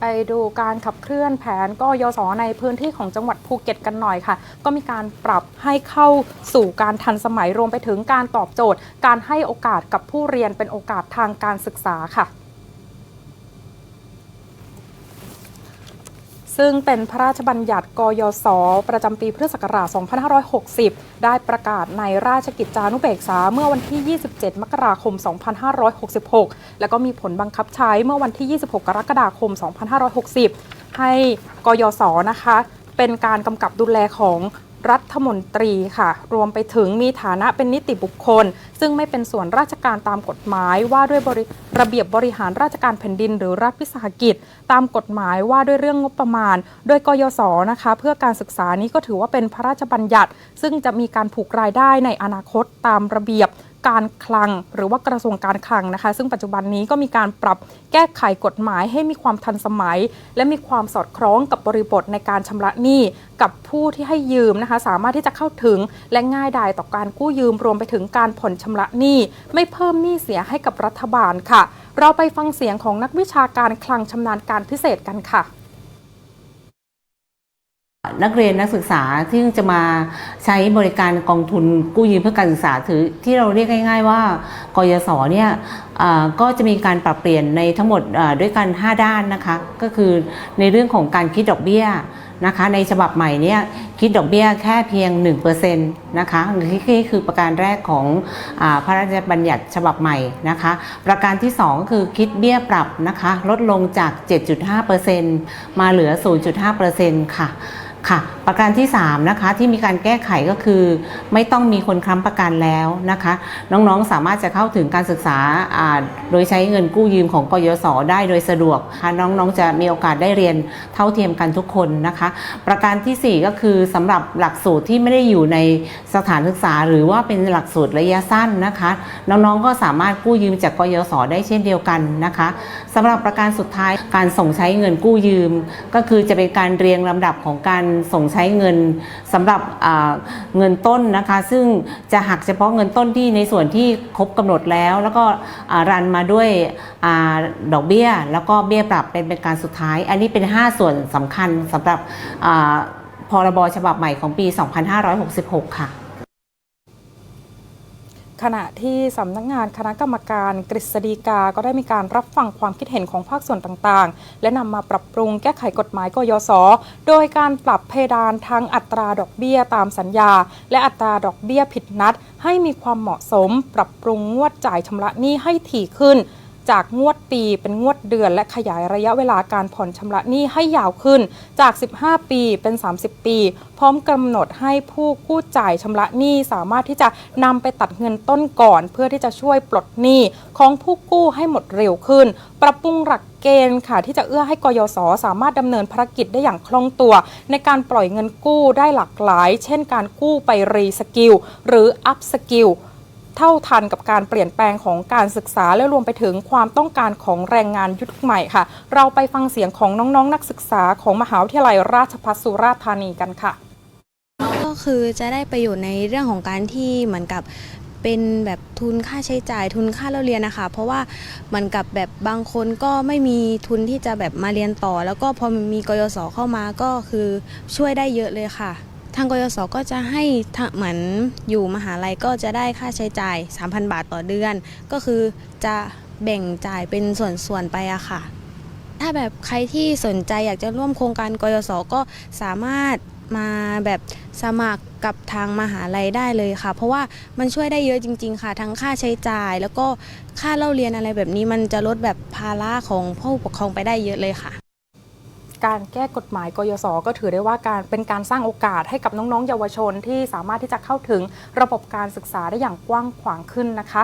ไปดูการขับเคลื่อนแผนกยศในพื้นที่ของจังหวัดภูเก็ตกันหน่อยค่ะ ก็มีการปรับให้เข้าสู่การทันสมัยรวมไปถึงการตอบโจทย์ การให้โอกาสกับผู้เรียนเป็นโอกาสทางการศึกษาค่ะ ซึ่งเป็นพระราชบัญญัติกยศ ประจำปีพุทธศักราช 2560 ได้ประกาศในราชกิจจานุเบกษาเมื่อวันที่ 27 มกราคม 2566 แล้วก็มีผลบังคับใช้เมื่อวันที่ 26 กรกฎาคม 2560 ให้กยศนะคะ เป็นการกำกับดูแลของ รัฐมนตรีค่ะ รวมไปถึงมีฐานะเป็นนิติบุคคล ซึ่งไม่เป็นส่วนราชการตามกฎหมายว่าด้วยรระเบียบบริหารราชการแผ่นดิน หรือรัฐวิสาหกิจ ตามกฎหมายว่าด้วยเรื่องงบประมาณ โดยกยศนะคะ เพื่อการศึกษานี้ก็ถือว่าเป็นพระราชบัญญัติ ซึ่งจะมีการผูกรายได้ในอนาคตตามระเบียบ การคลัง หรือว่ากระทรวงการคลังนะคะ ซึ่งปัจจุบันนี้ก็มีการปรับแก้ไขกฎหมายให้มีความทันสมัย และมีความสอดคล้องกับบริบทในการชำระหนี้กับผู้ที่ให้ยืมนะคะ สามารถที่จะเข้าถึงและง่ายดายต่อการกู้ยืมรวมไปถึงการผ่อนชำระหนี้ไม่เพิ่มหนี้เสียให้กับรัฐบาลค่ะ เราไปฟังเสียงของนักวิชาการคลังชำนาญการพิเศษกันค่ะ นักเรียนนักศึกษาที่จะมาใช้บริการกองทุนกู้ยืมเพื่อการศึกษาถือที่เราเรียกง่าย ๆ ว่ากยศเนี่ยก็จะมีการปรับเปลี่ยนในทั้งหมดด้วยกัน 5 ด้านนะคะก็คือในเรื่องของการคิดดอกเบี้ยนะคะในฉบับใหม่เนี่ยคิดดอกเบี้ยแค่เพียง 1%นะคะนี่คือประการแรกของอพระราชบัญญัติฉบับใหม่นะคะ ประการที่ 2 ก็คือคิดเบี้ยปรับนะคะลดลงจาก 7.5%มาเหลือ 0.5%ค่ะ ค่ะ ประการที่ 3 นะคะ ที่มีการแก้ไขก็คือ ไม่ต้องมีคนค้ำประกันแล้วนะคะ น้องๆสามารถจะเข้าถึงการศึกษาโดยใช้เงินกู้ยืมของกยศได้โดยสะดวกค่ะน้องๆจะมีโอกาสได้เรียนเท่าเทียมกันทุกคนนะคะ ประการทีสี่4 ก็คือสำหรับหลักสูตรที่ไม่ได้อยู่ในสถานศึกษา หรือว่าเป็นหลักสูตรระยะสั้นนะคะ น้องๆก็สามารถกู้ยืมจากกยศได้เช่นเดียวกันนะคะสำหรับประการสุดท้ายการส่งใช้เงินกู้ยืม ก็คือจะเป็นการเรียงลำดับของการส่งใช้เงินสำหรับเงินต้นนะคะ ซึ่งจะหักเฉพาะเงินต้นที่ในส่วนที่ครบกำหนดแล้ว แล้วก็รันมาด้วยอดอกเบี้ย แล้วก็เบี้ยปรับเป็นเป็นการสุดท้าย อันนี้เป็น 5 ส่วนสำคัญสำหรับพรบฉบับใหม่ของปี 2566 ค่ะ ขณะที่สำนักงานคณะกรรมการกฤษฎีกา ก็ได้มีการรับฟังความคิดเห็นของภาคส่วนต่างๆ และนำมาปรับปรุงแก้ไขกฎหมายกยศ โดยการปรับเพดานทั้งอัตราดอกเบี้ยตามสัญญา และอัตราดอกเบี้ยผิดนัด ให้มีความเหมาะสม ปรับปรุงงวดจ่ายชำระหนี้ให้ถี่ขึ้น จากงวดปีเป็นงวดเดือน และขยายระยะเวลาการผ่อนชำระหนี้ให้ยาวขึ้นจาก 15 ปีเป็น 30 ปี พร้อมกำหนดให้ผู้กู้จ่ายชำระหนี้สามารถที่จะนำไปตัดเงินต้นก่อน เพื่อที่จะช่วยปลดหนี้ของผู้กู้ให้หมดเร็วขึ้น ปรับปรุงหลักเกณฑ์ค่ะที่จะเอื้อให้กยศสามารถดำเนินภารกิจได้อย่างคล่องตัว ในการปล่อยเงินกู้ได้หลากหลาย เช่นการกู้ไปรีสกิลหรืออัพสกิล เท่าทันกับการเปลี่ยนแปลงของการศึกษา และรวมไปถึงความต้องการของแรงงานยุคใหม่ค่ะ เราไปฟังเสียงของน้องๆนนักศึกษาของมหาวิทยาลัยราชภัฏสุราษฎร์ธานีกันค่ะ ก็คือจะได้ประโยชน์ในเรื่องของการที่เหมือนกับเป็นแบบทุนค่าใช้จ่ายทุนค่าเล่าเรียนนะคะ เพราะว่าเหมือนกับแบบบางคนก็ไม่มีทุนที่จะแบบมาเรียนต่อ แล้วก็พอมีกยศเข้ามาก็คือช่วยได้เยอะเลยค่ะ ทางกยศก็จะให้เหมือนอยู่มหาลัยก็จะได้ค่าใช้จ่าย 3,000 บาทต่อเดือน ก็คือจะแบ่งจ่ายเป็นส่วนๆไปอะค่ะ ถ้าแบบใครที่สนใจอยากจะร่วมโครงการกยศก็สามารถมาแบบสมัครกับทางมหาลัยได้เลยค่ะ เพราะว่ามันช่วยได้เยอะจริง ๆ ค่ะ ทั้งค่าใช้จ่าย แล้วก็ค่าเล่าเรียนอะไรแบบนี้มันจะลดแบบภาระของผู้ปกครองไปได้เยอะเลยค่ะ การแก้กฎหมายกยศก็ถือได้ว่าการเป็นการสร้างโอกาสให้กับน้องๆ เยาวชนที่สามารถที่จะเข้าถึงระบบการศึกษาได้อย่างกว้างขวางขึ้นนะคะ